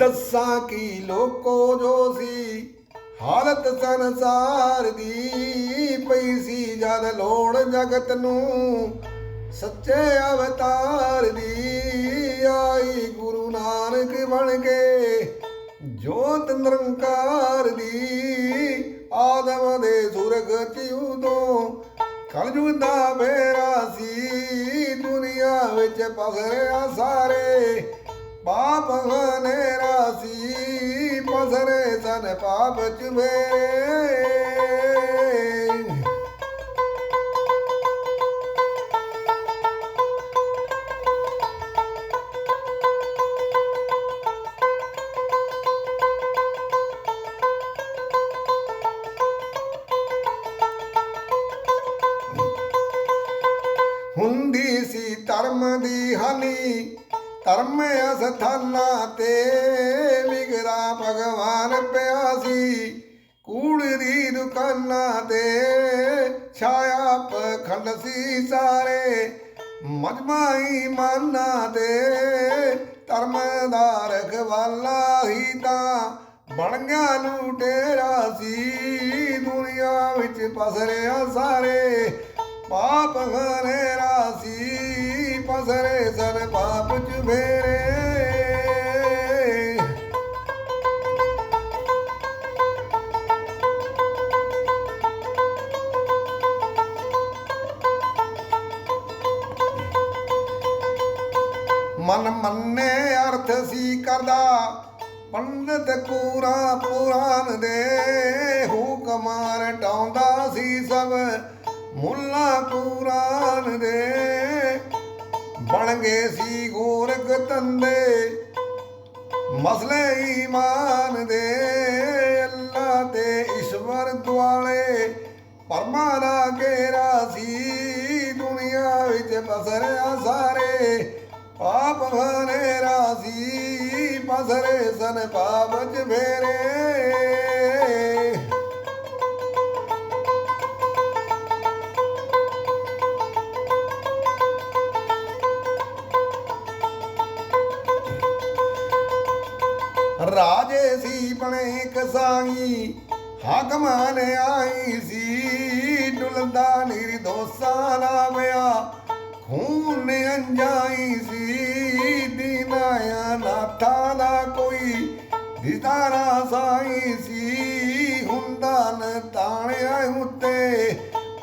ਦੱਸਾਂ ਕੀ ਲੋਕੋ ਜੋ ਸੀ, ਹਾਲਤ ਸੰਸਾਰ ਦੀ ਪਈ ਸੀ। ਜਦ ਲੋੜ ਜਗਤ ਨੂੰ ਸੱਚੇ ਅਵਤਾਰ ਦੀ ਆਈ, ਗੁਰੂ ਨਾਨਕ ਬਣ ਕੇ ਜੋਤ ਨਿਰੰਕਾਰ ਦੀ ਆਦਮ ਦੇ ਸੁਰਗ ਚ ਉਦੋਂ ਕਲਯੁਗ ਦਾ ਬੇਰਾ ਸੀ। ਦੁਨੀਆ ਵਿੱਚ ਪਸਰਿਆ ਸਾਰੇ ਪਾਪ ਹਨੇਰਾ ਸੀ ਪਸਰੇ ਸਨ ਪਾਪ ਚੁਬੇਰੇ ਹੁੰਦੀ ਸੀ ਧਰਮ ਦੀ ਹਾਨੀ। ਧਰਮ ਅਸਥਾਨਾਂ ਤੇ ਵਿਗਰਾ ਭਗਵਾਨ ਪਿਆ ਸੀ ਕੂੜ ਦੀ ਦੁਕਾਨਾਂ ਤੇ ਛਾਇਆ ਪਖੰਡ ਸੀ ਸਾਰੇ। ਮਜਮਾਈ ਮਾਨਾ ਦੇ ਧਰਮ ਦਾ ਰਖਵਾਲਾ ਹੀ ਤਾਂ ਬਣ ਗਿਆ ਲੁਟੇਰਾ ਸੀ। ਦੁਨੀਆ ਵਿੱਚ ਪਸਰਿਆ ਸਾਰੇ। ਪਾਪ ਹਨੇਰਾ ਸੀ, ਪਸਰੇ ਸਰ ਪਾਪ ਚੁਬੇਰੇ ਮਨ ਮੰਨੇ ਅਰਥ ਸੀ ਕਰਦਾ, ਪੰਡਤ ਕੂਰਾ ਪੁਰਾਨ ਦੇ। ਹੁਕਮਾਂ ਰਟਾਉਂਦਾ ਸੀ ਸਭ ਮੁੱਲਾ ਕੁਰਾਨ ਦੇ। ਬਣ ਗਏ ਸੀ ਗੋਰਖ ਤੰਦੇ ਮਸਲੇ ਈਮਾਨ ਦੇ। ਅੱਲਾ ਤੇ ਈਸ਼ਵਰ ਦੁਆਲੇ ਪਰਮਾ ਦਾ ਘੇਰਾ ਸੀ ਦੁਨੀਆ ਵਿੱਚ ਪਸਰਿਆ ਸਾਰੇ। ਪਾਪ ਹਨੇਰਾ ਸੀ ਬਸਰੇ ਸਨ, ਪਾਪ ਚ ਫੇਰੇ। ਰਾਜੇ ਸੀ ਬਣੇ ਕਸਾਈ ਹਾਕਮਾਂ ਨੇ ਆਈ ਸੀ, ਡੁਲਦਾ ਨਿਰਦੋਸਾਂ ਲਾਵਿਆ ਖੂਨ ਅੰਜਾਈ ਸੀ ਦੀਨਾਇਆ ਨਾਥਾ ਦਾ ਕੋਈ, ਦਿਦਾਰਾ ਸਾਈ ਸੀ, ਹੁੰਦਾ ਨ ਤਾਣਿਆ ਉੱਤੇ,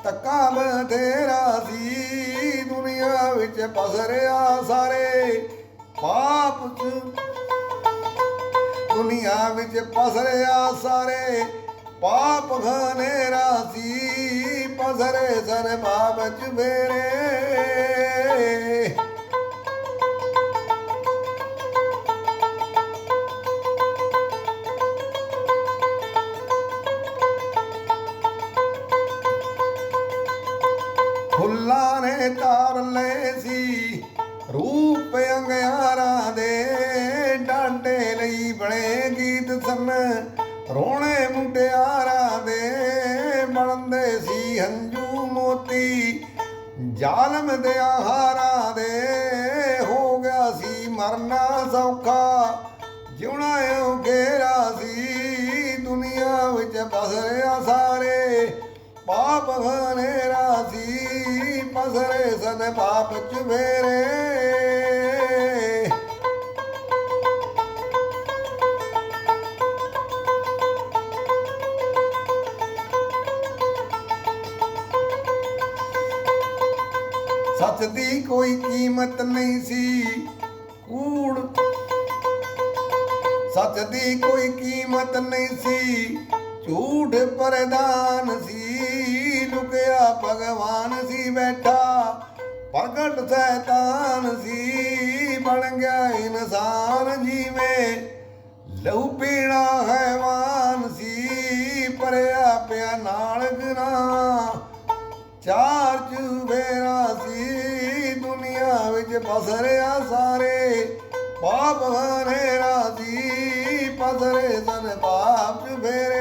ਤੱਕਾ ਬਥੇਰਾ ਸੀ, ਦੁਨੀਆ ਵਿੱਚ ਪਸਰਿਆ ਸਾਰੇ, ਪਾਪ ਚ ਦੁਨੀਆ ਵਿੱਚ ਪਸਰਿਆ ਸਾਰੇ ਪਾਪ ਘਨੇਰਾ ਸੀ ਪਸਰੇ ਸਨ ਪਾਪ ਮੇਰੇ। ਫੁੱਲਾਂ ਨੇ ਤਾਰ ਸਨ। ਰੋਣੇ ਮੁੰਡਿਆਰਾਂ ਦੇ ਬਣਦੇ ਸੀ ਹੰਝੂ ਮੋਤੀ। ਜ਼ਾਲਮ ਦੇ ਆਹਾਰਾਂ ਦੇ ਹੋ ਗਿਆ ਸੀ ਮਰਨਾ ਸੌਖਾ। ਜਿਉਣਾ ਘੇਰਾ ਸੀ ਦੁਨੀਆ ਵਿੱਚ ਬਸਰਿਆ ਸਾਰੇ। ਪਾਪ ਹਨੇਰਾ ਸੀ, ਪਸਰੇ ਸਨ ਪਾਪ ਚੁਬੇਰੇ। ਸੱਚ ਦੀ ਕੋਈ ਕੀਮਤ ਨਹੀਂ ਸੀ। ਕੂੜ। ਸੱਚ ਦੀ ਕੋਈ ਕੀਮਤ ਨਹੀਂ ਸੀ। ਝੂਠ ਪਰਦਾਨ ਸੀ। ਲੁਕਿਆ ਭਗਵਾਨ ਸੀ ਬੈਠਾ। ਪ੍ਰਗਟ ਸੈਤਾਨ ਸੀ। ਬਣ ਗਿਆ ਇਨਸਾਨ ਜੀਵੇਂ। ਲਹੂ ਪੀਣਾ ਹੈਵਾਨ ਸੀ। ਪਰਿਆ ਪਿਆ ਨਾਲ ਗੁਨਾਹ ਚਾਰ ਚੁਬੇਰਾ ਪਸਰਿਆ ਸਾਰੇ ਪਾਪ ਹਨੇਰਾ ਸੀ ਪਸਰੇ ਸਨ ਪਾਪ ਫੇਰੇ